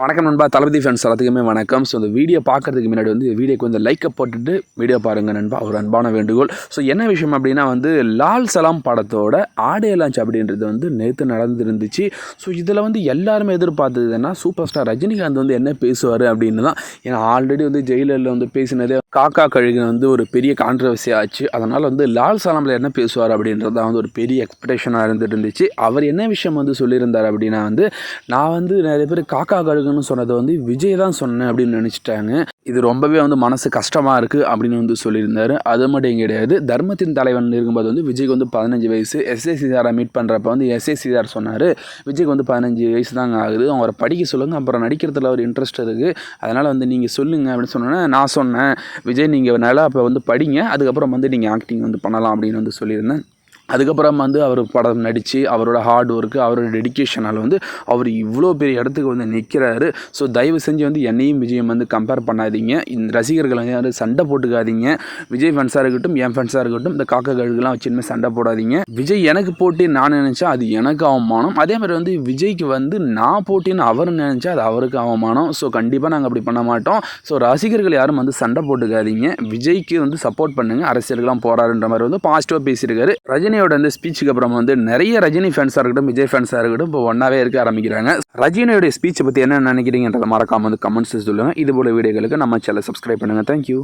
வணக்கம் நண்பா தளபதி ஃபேன்ஸ் எல்லாத்துக்குமே வணக்கம். ஸோ இந்த வீடியோ பார்க்குறதுக்கு முன்னாடி வந்து வீடியோக்கு வந்து லைக்கை போட்டுட்டு வீடியோ பாருங்கள் நண்பா. ஒரு அன்பான வேண்டுகோள். ஸோ என்ன விஷயம் அப்படின்னா வந்து லால் சலாம் படத்தோட ஆடியோ லான்ச் அப்படின்றது வந்து நேற்று நடந்துருந்துச்சு. ஸோ இதில் வந்து எல்லாருமே எதிர்பார்த்ததுன்னா சூப்பர் ஸ்டார் ரஜினிகாந்த் வந்து என்ன பேசுவார் அப்படின்னு தான். ஏன்னா ஆல்ரெடி வந்து ஜெயிலரில் வந்து பேசினதே காக்கா கழுகு வந்து ஒரு பெரிய கான்ட்ரவர்சி ஆச்சு. அதனால் வந்து லால் சாலமில் என்ன பேசுவார் அப்படின்றது தான் வந்து ஒரு பெரிய எக்ஸ்பெக்டேஷனாக இருந்துட்டு இருந்துச்சு. அவர் என்ன விஷயம் வந்து சொல்லியிருந்தார் அப்படின்னா வந்து நான் வந்து நிறைய பேர் காக்கா கழுகுன்னு சொன்னதை வந்து விஜய் தான் சொன்னேன் அப்படின்னு நினச்சிட்டாங்க. இது ரொம்பவே வந்து மனசு கஷ்டமாக இருக்குது அப்படின்னு வந்து சொல்லியிருந்தாரு. அது மட்டும் கிடையாது. தர்மத்தின் தலைவன் இருக்கும்போது வந்து விஜய்க்கு வந்து பதினஞ்சு வயசு. எஸ்ஏ சிதாரை மீட் பண்ணுறப்ப வந்து எஸ்ஏ சிதார் சொன்னார் விஜய்க்கு வந்து பதினஞ்சு வயசு தாங்க ஆகுது. அவரை படிக்க சொல்லுங்கள் அப்புறம் நடிக்கிறதுல ஒரு இன்ட்ரெஸ்ட் இருக்குது அதனால் வந்து நீங்கள் சொல்லுங்கள் அப்படின்னு சொன்னோன்னே நான் சொன்னேன். விஜய் நீங்கள் நல்லா அப்போ வந்து படிங்க. அதுக்கப்புறம் வந்து நீங்கள் ஆக்டிங் வந்து பண்ணலாம். அப்படின்னு வந்து சொல்லியிருந்தேன். அதுக்கப்புறம் வந்து அவர் படம் நடித்து அவரோட ஹார்ட் ஒர்க்கு அவரோட டெடிக்கேஷனால் வந்து அவர் இவ்வளோ பெரிய இடத்துக்கு வந்து நிற்கிறாரு ஸோ தயவு செஞ்சு வந்து என்னையும் விஜயம் வந்து கம்பேர் பண்ணாதீங்க. இந்த ரசிகர்கள் வந்து யாரும் சண்டை போட்டுக்காதீங்க. விஜய் ஃபேன்ஸாக இருக்கட்டும் என் ஃபேன்ஸாக இருக்கட்டும் இந்த காக்கா கழுகுலாம் வச்சுன்னு சண்டை போடாதீங்க. விஜய் எனக்கு போட்டி நான் நினச்சா அது எனக்கு அவமானம். அதே மாதிரி வந்து விஜய்க்கு வந்து நான் போட்டின்னு அவர் நினச்சா அது அவருக்கு அவமானம். ஸோ கண்டிப்பாக நாங்கள் அப்படி பண்ண மாட்டோம். ஸோ ரசிகர்கள் யாரும் வந்து சண்டை போட்டுக்காதீங்க. விஜய்க்கு வந்து சப்போர்ட் பண்ணுங்கள் அரசியலுக்கெல்லாம் போகிறாருன்ற மாதிரி வந்து பாசிட்டிவாக பேசியிருக்காரு. ரஜினியோட இந்த ஸ்பீச்சுக்கு அப்புறம் வந்து நிறைய ரஜினி ஃபேன்ஸாக இருக்கட்டும் விஜய் ஃபேன்ஸாக இருக்கட்டும் இப்போ ஒன்றாவே இருக்க ஆரம்பிக்கிறாங்க. ரஜினியோட ஸ்பீச்சை பற்றி என்ன நினைக்கிறீங்கன்றத மறக்காமல் வந்து கமெண்ட்ஸ் சொல்லுங்கள் இது போல வீடியோகளுக்கு நம்ம சேனல் சப்ஸ்கிரைப் பண்ணுங்கள் தேங்க்யூ